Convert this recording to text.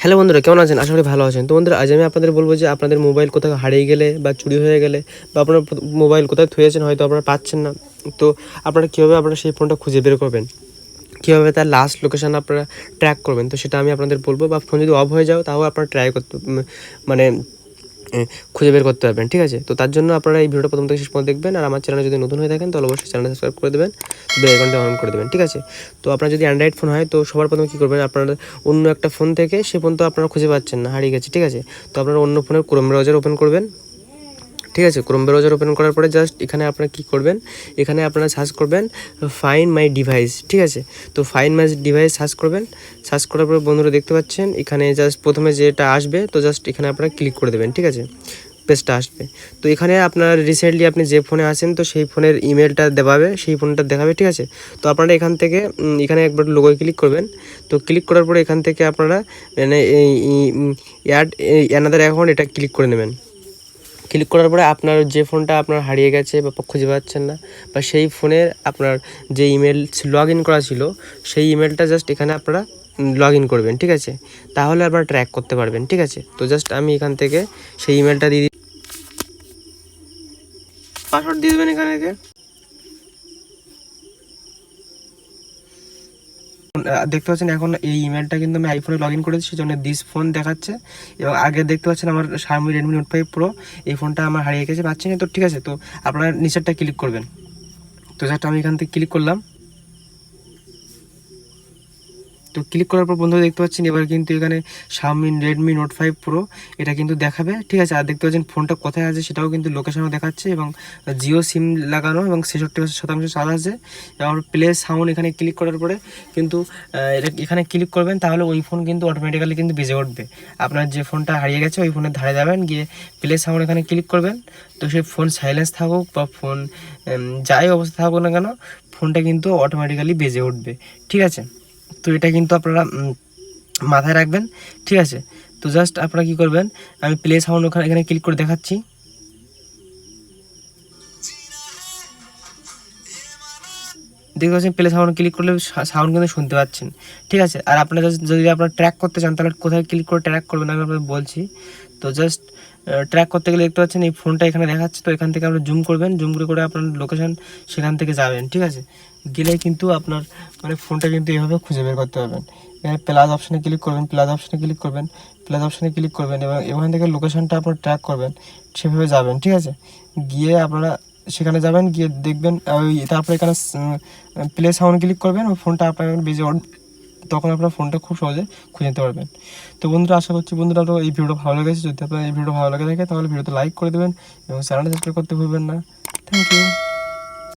Hello বন্ধুরা, কেমন আছেন? আশা করি ভালো আছেন। তো বন্ধুরা, আজ আমি আপনাদের বলব যে আপনাদের মোবাইল কোথাও হারিয়ে গেলে বা চুরি হয়ে গেলে বা আপনার মোবাইল কোথায় থুয়েছেন হয়তো আপনারা পাচ্ছেন না, তো আপনারা কীভাবে আপনারা সেই ফোনটা খুঁজে বের করবেন? কীভাবে তার লাস্ট লোকেশান আপনারা ট্র্যাক করবেন? তো সেটা আমি আপনাদের বলব বা ফোন যদি অফ হয়ে যাও, তাও আপনারা ট্রাই করতে মানে খুঁজে বের করতে পারবেন, ঠিক আছে? তো তার জন্য আপনারা এই ভিডিওটা প্রথম থেকে শেষ পর্যন্ত দেখবেন, আর আমার চ্যানেলে যদি নতুন হয়ে থাকেন, তাহলে অবশ্যই চ্যানেল সাবস্ক্রাইব করে দেবেন, বেল আইকনটা অন করে দেবেন, ঠিক আছে? তো আপনার যদি অ্যান্ড্রয়েড ফোন হয়, তো সবার প্রথমে কী করবেন, আপনারা অন্য একটা ফোন থেকে সে ফোন তো আপনারা খুঁজে পাচ্ছেন না, হারিয়ে গেছে, ঠিক আছে? তো আপনারা অন্য ফোনের ক্রোম ব্রাউজার ওপেন করবেন ঠিক আছে? ক্রোম ব্রাউজার ওপেন করার পরে জাস্ট এখানে আপনারা কী করবেন? এখানে আপনারা সার্চ করবেন ফাইন মাই ডিভাইস ঠিক আছে? তো ফাইন মাই ডিভাইস সার্চ করবেন সার্চ করার পরে বন্ধুরা দেখতে পাচ্ছেন, এখানে জাস্ট প্রথমে যেটা আসবে, তো জাস্ট এখানে আপনারা ক্লিক করে দেবেন, ঠিক আছে? পেজটা আসবে। তো এখানে আপনার রিসেন্টলি আপনি যে ফোনে আছেন, তো সেই ফোনের ইমেলটা দেখাবে, সেই ফোনটা দেখাবে, ঠিক আছে? তো আপনারা এখান থেকে এখানে একবার লোগোয় ক্লিক করবেন। তো ক্লিক করার পরে এখান থেকে আপনারা মানে অ্যাড অ্যানাদার অ্যাকাউন্ট এটা ক্লিক করে নেবেন। ক্লিক করার পরে আপনার যে ফোনটা আপনার হারিয়ে গেছে বা খুঁজে পাচ্ছেন না, বা সেই ফোনের আপনার যে ইমেল লগ ইন করা ছিল, সেই ইমেলটা জাস্ট এখানে আপনারা লগ ইন করবেন, ঠিক আছে? তাহলে আপনারা ট্র্যাক করতে পারবেন, ঠিক আছে? তো জাস্ট আমি এখান থেকে সেই ইমেলটা দিয়ে দিই। পাসওয়ার্ড দিয়ে দেবেন এখানে থেকে আহ, দেখতে পাচ্ছেন এখন এই ইমেলটা কিন্তু আমি আইফোনে লগ ইন করেছি, সেজন্য দিস ফোন দেখাচ্ছে। এবং আগে দেখতে পাচ্ছেন আমার Xiaomi Redmi Note five Pro এই ফোনটা আমার হারিয়ে গেছে, পাচ্ছি না। তো ঠিক আছে, তো আপনারা নিচেরটা ক্লিক করবেন। তো জাস্ট আমি এখান থেকে ক্লিক করলাম। তো ক্লিক করার পর বন্ধুরা দেখতে পাচ্ছেন, এবার কিন্তু এখানে Xiaomi Redmi Note five Pro এটা কিন্তু দেখাবে। ঠিক আছে, আর দেখতে পাচ্ছেন ফোনটা কোথায় আছে সেটাও কিন্তু লোকেশনও দেখাচ্ছে এবং জিও সিম লাগানো এবং ছেষট্টি শতাংশ চার্জ আছে। এবং প্লে সাউন্ড এখানে ক্লিক করার পরে কিন্তু এটা এখানে ক্লিক করবেন তাহলে ওই ফোন কিন্তু অটোমেটিক্যালি কিন্তু বেজে উঠবে। আপনার যে ফোনটা হারিয়ে গেছে ওই ফোনের ধারে যাবেন, গিয়ে প্লে সাউন্ড এখানে ক্লিক করবেন। তো সে ফোন সাইলেন্স থাকুক বা ফোন যাই অবস্থা থাকুক না কেন ফোনটা কিন্তু অটোমেটিক্যালি বেজে উঠবে। ঠিক আছে? তো এটা কিন্তু আপনারা মাথায় রাখবেন। ঠিক আছে? তো জাস্ট আপনারা কী করবেন, আমি প্লে সাউন্ড ওখানে, এখানে ক্লিক করে দেখাচ্ছি। দেখতে পাচ্ছেন, প্লে সাউন্ড ক্লিক করলে সাউন্ড কিন্তু শুনতে পাচ্ছেন। ঠিক আছে? আর আপনারা যদি আপনারা ট্র্যাক করতে চান, তাহলে কোথায় ক্লিক করে ট্র্যাক করবেন আমি আপনাদের বলছি। তো জাস্ট ট্র্যাক করতে গেলে দেখতে পাচ্ছেন, এই ফোনটা এখানে দেখাচ্ছে, তো এখান থেকে আপনি জুম করবেন জুম করে করে আপনার লোকেশন সেখান থেকে যাবেন, ঠিক আছে? গেলে কিন্তু আপনার মানে ফোনটা কিন্তু এভাবে খুঁজে বের করতে পারবেন। এখানে প্লাস অপশানে ক্লিক করবেন প্লাস অপশানে ক্লিক করবেন প্লাস অপশানে ক্লিক করবেন এবং এখান থেকে লোকেশানটা আপনার ট্র্যাক করবেন, সেভাবে যাবেন, ঠিক আছে? গিয়ে আপনারা সেখানে যাবেন, গিয়ে দেখবেন ওই তারপরে এখানে প্লে সাউন্ড ক্লিক করবেন, ওই ফোনটা আপনার বেজে তখন আপনার ফোনটা খুব সহজে খুঁজে নিতে পারবেন। তো বন্ধুরা, আশা করছি বন্ধুরা আপনার এই ভিডিওটা ভালো লেগেছে। যদি আপনার এই ভিডিও ভালো লাগে থাকে, তাহলে ভিডিওতে লাইক করে দেবেন এবং চ্যানেলটা সাবস্ক্রাইব করতে ভুলবেন না। Thank you